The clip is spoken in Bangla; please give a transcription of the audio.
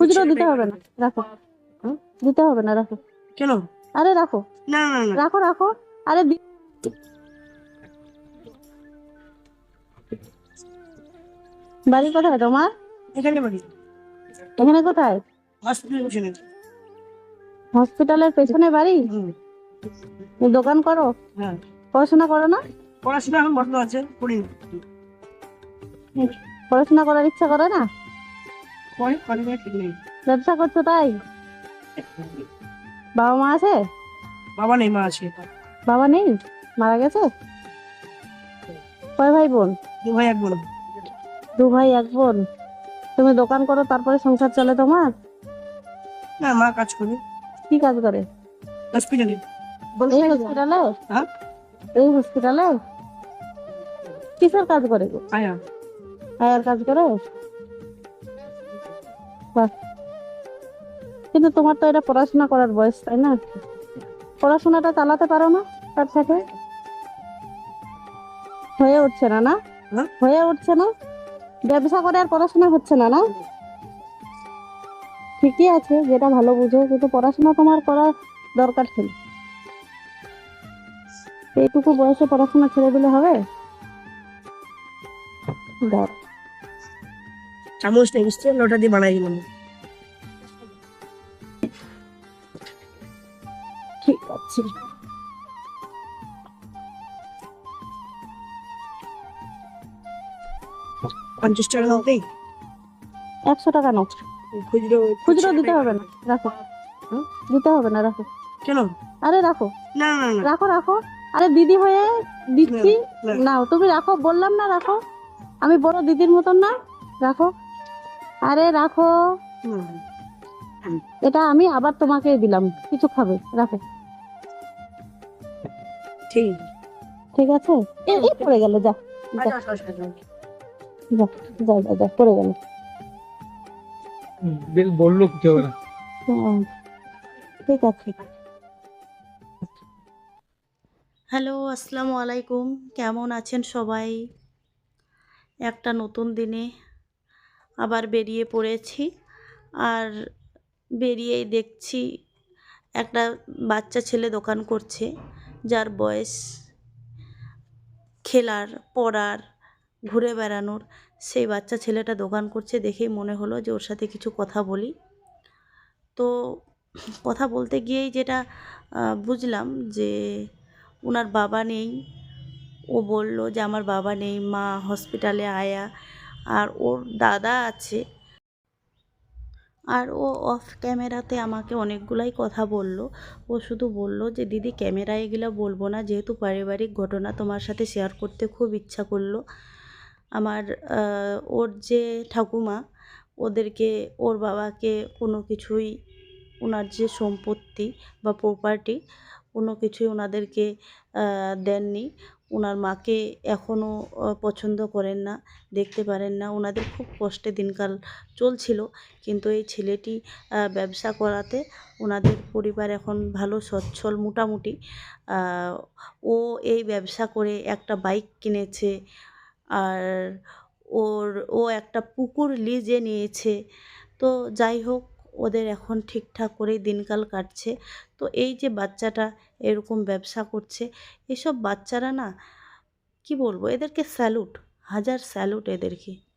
খুচরো দিতে হবে না। রাখো। দিতে হবে না রাখো। কেন? আরে রাখো। না না না রাখো রাখো। আরে বাড়ি কোথায় তোমার? এখানে বাড়ি। এখানে কোথায়? পেছনে। হসপিটালের পেছনে বাড়ি? দোকান করো? হ্যাঁ। পড়াশোনা করো না? পড়াশোনা এখন বন্ধ আছে পড়িনি পড়াশোনা করার ইচ্ছা করে না? পরে করে ঠিক নেই। ব্যবসা করছ তাই? বাবা মা আছে? বাবা নেই মা আছে। বাবা নেই? মারা গেছে? কয় ভাই বোন দু ভাই এক বোন। দু ভাই এক বোন। তুমি দোকান করো তারপরে সংসার চলে তোমার? না মা কাজ করে। কি কাজ করে? হসপিটালে। এই হসপিটালে? হ্যাঁ। এই হসপিটালে? কিসের কাজ করে গো? আয়া। আয়ার কাজ করে? বাহ। কিন্তু তোমার তো এটা পড়াশোনা করার বয়স তাই না? পড়াশোনাটা চালাতে পারো না তার সাথে? হয়ে উঠছে না না? হ্যাঁ? হয়ে উঠছে না? ব্যবসা করে আর পড়াশোনা হচ্ছে না না? ঠিকই আছে যেটা ভালো বুঝো কিন্তু পড়াশোনা তোমার করা দরকার ছিল। এইটুকু বয়সে পড়াশোনা ছেড়ে দিলে হবে? দাও চামচ নেই বুঝতে লোটা দিয়ে বানাই দিলাম ঠিক আছে পঞ্চাশ টাকা মতোই একশো টাকা নাও। খুচরো খুচরো দিতে হবে না। রাখো? দিতে হবে না রাখো। কেন? আরে রাখো। না না রাখো রাখো। আরে দিদি হয়ে দিচ্ছি। না। নাও তুমি রাখো। বললাম না রাখো। আমি বড় দিদির মতন না। রাখো। আরে রাখো। এটা আমি আবার তোমাকে দিলাম। কিছু খাবে রাখো। ঠিক। ঠিক আছে? এই এই পড়ে গেল যা। আচ্ছা, আচ্ছা, আচ্ছা। যা যা যা যা পড়ে গেল। বেশ বলল কিছু হবে না। হুম, ঠিক আছে। হ্যালো আসসালামু আলাইকুম। কেমন আছেন সবাই? একটা নতুন দিনে আবার বেরিয়ে পড়েছি। আর বেরিয়েই দেখছি একটা বাচ্চা ছেলে দোকান করছে, যার বয়স খেলার, পড়ার, ঘুরে বেড়ানোর। সেই বাচ্চা ছেলেটা দোকান করছে দেখেই মনে হলো যে ওর সাথে কিছু কথা বলি। তো কথা বলতে গিয়েই যেটা বুঝলাম যে ওনার বাবা নেই। ও বলল যে আমার বাবা নেই, মা হসপিটালে আয়া। আর ওর দাদা আছে। আর ও অফ ক্যামেরাতে আমাকে অনেকগুলাই কথা বলল। ও শুধু বলল যে, দিদি ক্যামেরায় এগুলো বলব না। যেহেতু পারিবারিক ঘটনা তোমার সাথে শেয়ার করতে খুব ইচ্ছা করল। আমার ওর যে ঠাকুমা, ওদেরকে, ওর বাবাকে কোনো কিছুই ওনার যে সম্পত্তি বা প্রপার্টি কোনো কিছুই ওনাদেরকে দেননি। ওনার মাকে এখনও পছন্দ করেন না, দেখতে পারেন না। ওনাদের খুব কষ্টে দিনকাল চলছিল। কিন্তু এই ছেলেটি ব্যবসা করাতে ওনাদের পরিবার এখন ভালো, সচ্ছল, মোটামুটি। ও এই ব্যবসা করে একটা বাইক কিনেছে। আর ওর, ও একটা পুকুর লিজে নিয়েছে। তো যাই হোক, ওদের এখন ঠিকঠাক করেই দিনকাল কাটছে। তো এই যে বাচ্চাটা এরকম ব্যবসা করছে। এসব বাচ্চারা না কি বলব? এদেরকে স্যালুট হাজার স্যালুট এদেরকে।